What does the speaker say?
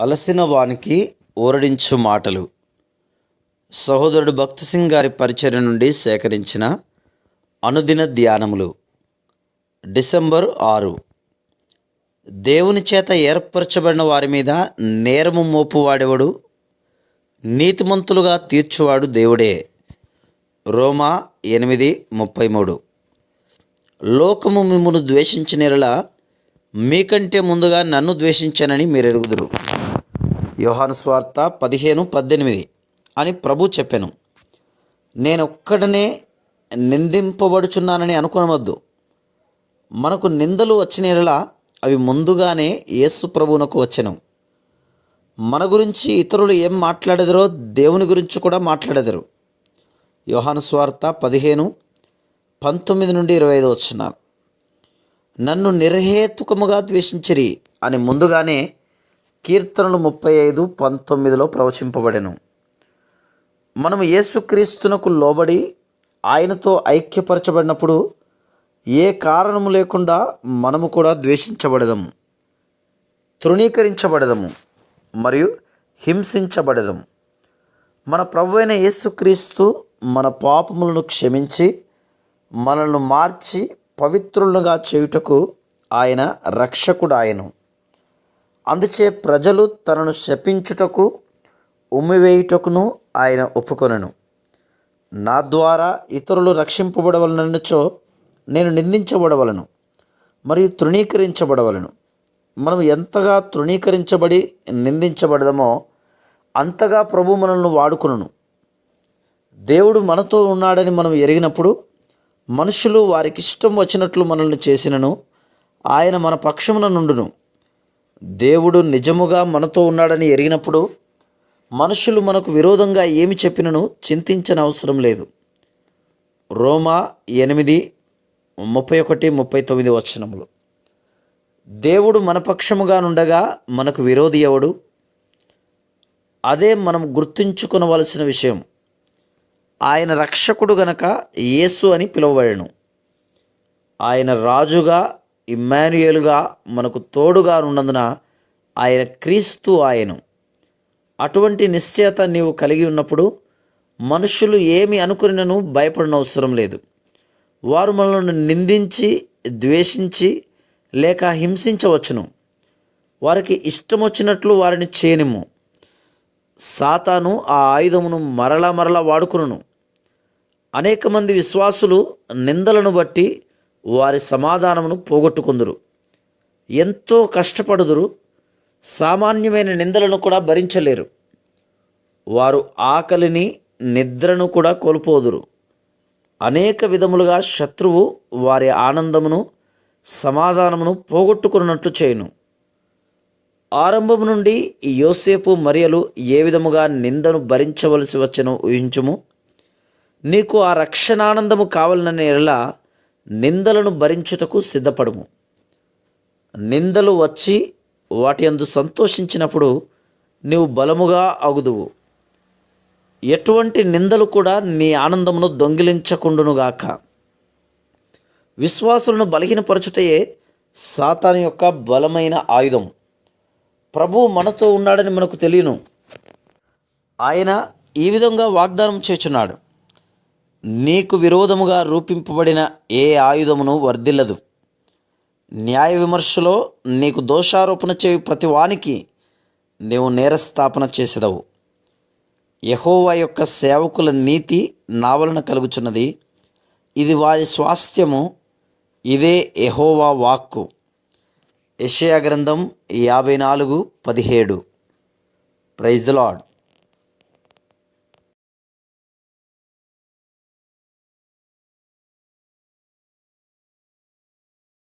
అలసిన వానికి ఊరడించు మాటలు. సహోదరుడు భక్తి సింగ్ గారి పరిచర్య నుండి సేకరించిన అనుదిన ధ్యానములు. డిసెంబర్ ఆరు. దేవుని చేత ఏర్పరచబడిన వారి మీద నేరము మోపువాడెవడు? నీతిమంతులుగా తీర్చువాడు దేవుడే. రోమా ఎనిమిది ముప్పై మూడు. లోకము మిమ్మల్ని ద్వేషించినలా మీకంటే ముందుగా నన్ను ద్వేషించానని మీరు ఎరుగుదురు యోహాను స్వార్త పదిహేను పద్దెనిమిది అని ప్రభు చెప్పాను. నేనొక్కడనే నిందింపబడుచున్నానని అనుకోనవద్దు. మనకు నిందలు వచ్చినలా అవి ముందుగానే యేసు ప్రభువునకు వచ్చెను. మన గురించి ఇతరులు ఏం మాట్లాడెదరో దేవుని గురించి కూడా మాట్లాడెదరు. యోహాను స్వార్త పదిహేను పంతొమ్మిది నుండి ఇరవై ఐదు వచ్చిన నన్ను నిర్హేతుకముగా ద్వేషించిరి అని ముందుగానే కీర్తనలు ముప్పై ఐదు పంతొమ్మిదిలో ప్రవచింపబడెను. మనము యేసుక్రీస్తునకు లోబడి ఆయనతో ఐక్యపరచబడినప్పుడు ఏ కారణము లేకుండా మనము కూడా ద్వేషించబడదము. తృణీకరించబడదము మరియు హింసించబడదము. మన ప్రభు అయిన యేసుక్రీస్తు మన పాపములను క్షమించి మనల్ని మార్చి పవిత్రులుగా చేయుటకు ఆయన రక్షకుడు ఆయను అందుచే ప్రజలు తనను శపించుటకు ఉమ్మివేయుటకును ఆయన ఒప్పుకొనను. నా ద్వారా ఇతరులు రక్షింపబడవలనచో నేను నిందించబడవలను మరియు తృణీకరించబడవలను. మనం ఎంతగా తృణీకరించబడి నిందించబడదామో అంతగా ప్రభు మనల్ని వాడుకును దేవుడు మనతో ఉన్నాడని మనం ఎరిగినప్పుడు మనుషులు వారికి ఇష్టం వచ్చినట్లు మనల్ని చేసినను. ఆయన మన పక్షమున నుండును. దేవుడు నిజముగా మనతో ఉన్నాడని ఎరిగినప్పుడు మనుషులు మనకు విరోధంగా ఏమి చెప్పినను చింతించని అవసరం లేదు. రోమా ఎనిమిది ముప్పై ఒకటి ముప్పై తొమ్మిది వచనములు. దేవుడు మన పక్షముగా నుండగా మనకు విరోధి ఎవడు? అదే మనం గుర్తుంచుకునవలసిన విషయం. ఆయన రక్షకుడు గనక యేసు అని పిలువబడెను. ఆయన రాజుగా ఇమ్మాన్యుయల్గా మనకు తోడుగా ఉన్నందున ఆయన క్రీస్తు ఆయను. అటువంటి నిశ్చయత నీవు కలిగి ఉన్నప్పుడు మనుషులు ఏమి అనుకునినను భయపడనవసరం లేదు. వారు మనల్ని నిందించి ద్వేషించి లేక హింసించవచ్చును. వారికి ఇష్టం వచ్చినట్లు వారిని చేయనిమ్ము. సాతాను ఆ ఆయుధమును మరలా మరలా వాడుకును అనేక మంది విశ్వాసులు నిందలను బట్టి వారి సమాధానమును పోగొట్టుకుందురు. ఎంతో కష్టపడుదురు సామాన్యమైన నిందలను కూడా భరించలేరు. వారు ఆకలిని నిద్రను కూడా కోల్పోదురు. అనేక విధములుగా శత్రువు వారి ఆనందమును సమాధానమును పోగొట్టుకున్నట్లు చేయును. ఆరంభం నుండి యోసేపు మరియలు ఏ విధముగా నిందను భరించవలసి వచ్చనో ఊహించుము? నీకు ఆ రక్షణానందము కావాలనే ఎడలా నిందలను భరించుటకు సిద్ధపడుము. నిందలు వచ్చి వాటి అందు సంతోషించినప్పుడు నీవు బలముగా అగుదువు. ఎటువంటి నిందలు కూడా నీ ఆనందమును దొంగిలించకుండునుగాక. విశ్వాసులను బలహీనపరచుటయే సాతాను యొక్క బలమైన ఆయుధం. ప్రభు మనతో ఉన్నాడని మనకు తెలియను. ఆయన ఈ విధంగా వాగ్దానం చేచున్నాడు. నీకు విరోధముగా రూపింపబడిన ఏ ఆయుధమును వర్ధిల్లదు. న్యాయ విమర్శలో నీకు దోషారోపణ చేయు ప్రతి వానికి నీవు నేరస్థాపన చేసేదవు. యహోవా యొక్క సేవకుల నీతి నా వలన కలుగుచున్నది. ఇది వారి స్వాస్థ్యము. ఇదే యహోవా వాక్కు. యషయా గ్రంథం యాభై నాలుగు పదిహేడు. Praise the lord